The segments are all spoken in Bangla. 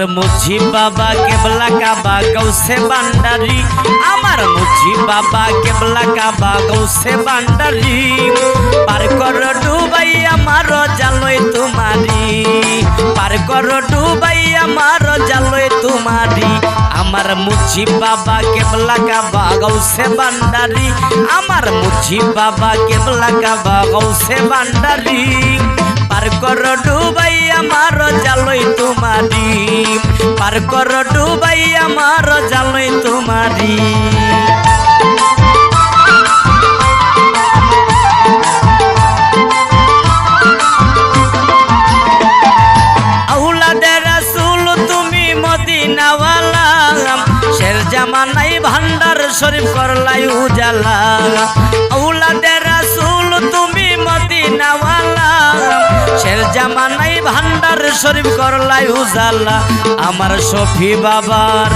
মুজি বাবা কেবলা কাবা, গৌসে বান্ডারি। আমার মুজি বাবা কেবলা কাবা, গৌসে বান্ডারি। পার কর ডুবাই আমার জালই তোমারি। পার কর ডুবাই আমার জালই তোমারি। আমার মুজি বাবা কেবলা কাবা, গৌসে বান্ডারি। আমার মুজি বাবা কেবলা কাবা, গৌসে বান্ডারি। পার কর ডুবাই আমার জালই তোমারি। পার কর ডুবাই আমার জালই তোমারি। শের জামানাই ভান্ডার শরীফ করলাই উজালা। ভান্ডার শরীফ করলাই উজালা। আমার সফি বাবার,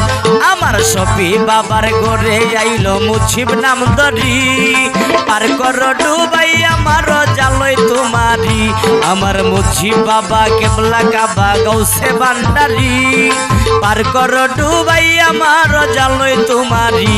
আমার সফি বাবার গড়ে আইলো মুছিব নাম দরি পার কর ডুবাই আমার জালই তোমারি। আমার মুছি বাবা কেবলা কাবা গৌসে বান্ডারি পার কর ডুবাই আমার জালই তোমারি।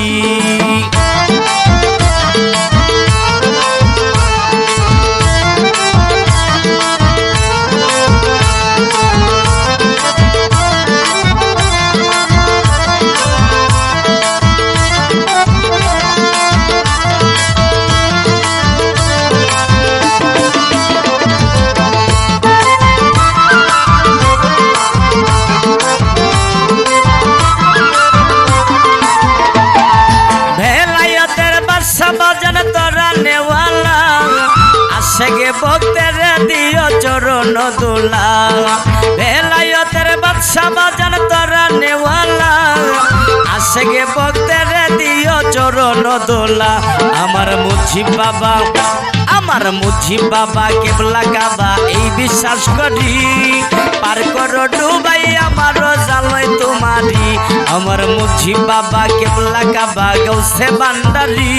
আসে গে ভক্তের দিও চরণ দোলা। ভেলায়তের বাদশা বাজান তোরা নেওয়ালা। আসে গে ভক্তের দিও চরণ দোলা। আমার মুছি বাবা, আমার মুছি বাবা কেবলা কাবা এই বিশ্বাস করি। পার কর ডুবাই আমার জালই তোমারি। আমার মুছি বাবা কেবলা কাবা গৌসে বান্ডারি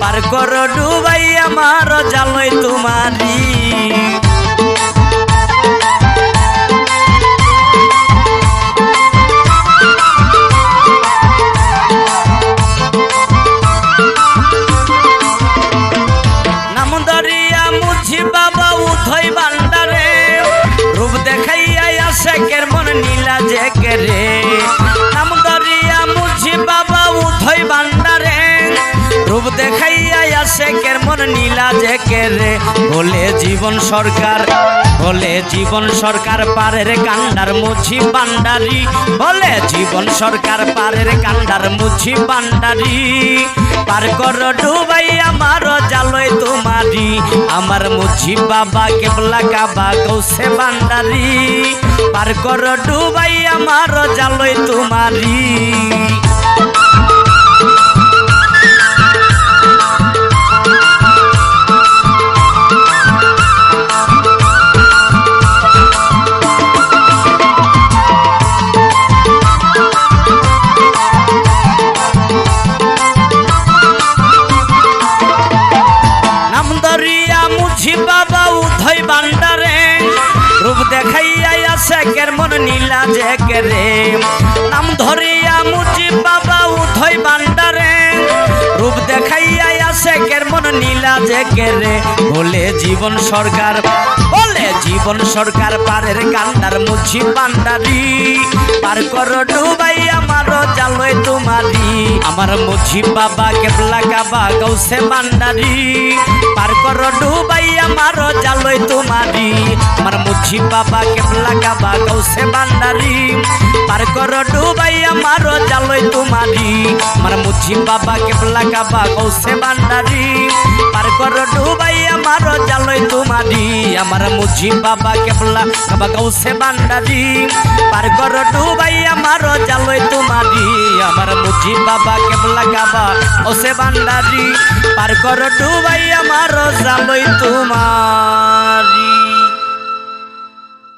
পার কর ডুবাই আমার জালই তোমারি নাম দরিয়া মুছি বাবা উথই বান্ডারে রূপ দেখাইয়া কের মন নীলা যে কের মন নীলা যে কেরে বলে জীবন সরকার, বলে জীবন সরকার পারের কান্ডার মুছি বান্ডারি। বলে জীবন সরকার পারের কান্ডার মুছি বান্ডারি। পার কর ডুবাই আমার জালই তোমারি, আমার মুছি বাবা কেবলা কাবা কৌসে বান্ডারি। পার কর ডুবাই আমার জালই তোমারি। কের মন নীলা যে কেরে নাম ধরিয়া মুচি বাবা উঠই বান্ডারে রূপ দেখাইয়া শেখের মন নীলা যে কেরে বলে জীবন সরকার, বলে জীবন সরকার পারের কান্দার মুচি বান্ডারি পার কর ডুবাই আমার জালই তোমারি। আমার মুছি বাবা কেবলা কাবা গৌসে বান্ডারি পার কর ডুবাই আমার জালই তোমারি। আমার মুছি বাবা কেবলা কাবা গৌসে বান্ডারি পার কর ডুবাই আমার জালই তোমারি। আমার মুছি বাবা কেবলা কাবা গৌসে বান্ডারি পার কর ডুবাই আমার জালই তোমারি। আমার মুছি বাবা কেবলা কাবা গৌসে বান্ডারি পার কর ডুবাই আমার জালই তোমারি। আমার মুজি বাবা কেবলা কাবা ওসে বান্ডারি পার কর ডুবাই আমার জালই তোমার